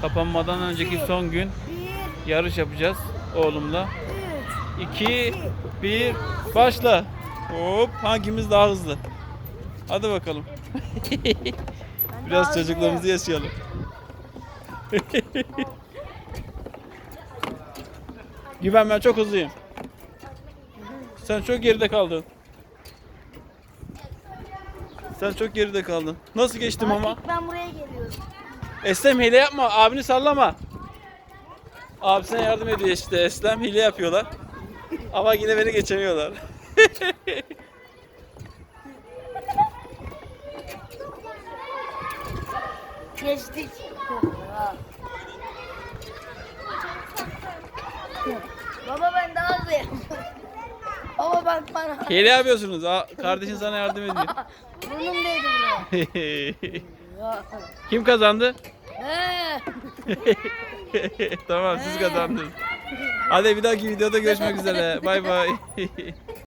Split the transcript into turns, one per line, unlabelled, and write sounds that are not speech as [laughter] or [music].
Kapanmadan önceki son gün yarış yapacağız oğlumla.
üç.
2 1 başla. Hop hangimiz daha hızlı? Hadi bakalım. [laughs] Biraz çocuklarımızı yaşayalım. [laughs] Güven ben çok hızlıyım. Sen çok geride kaldın. Sen çok geride kaldın. Nasıl geçtim ama?
Ben buraya geliyorum.
Eslem hile yapma. Abini sallama. Abisine yardım ediyor işte. Eslem hile yapıyorlar. Ama yine beni geçemiyorlar. [laughs]
Geçtik. Baba ben daha hızlıyım. Baba bak bana.
hile yapıyorsunuz. Kardeşin sana yardım ediyor. [laughs]
Burnum değdi buraya. [laughs]
Kim kazandı? [laughs] Tamam siz kazandınız. Hadi bir dahaki videoda görüşmek üzere. Bay bay. [laughs]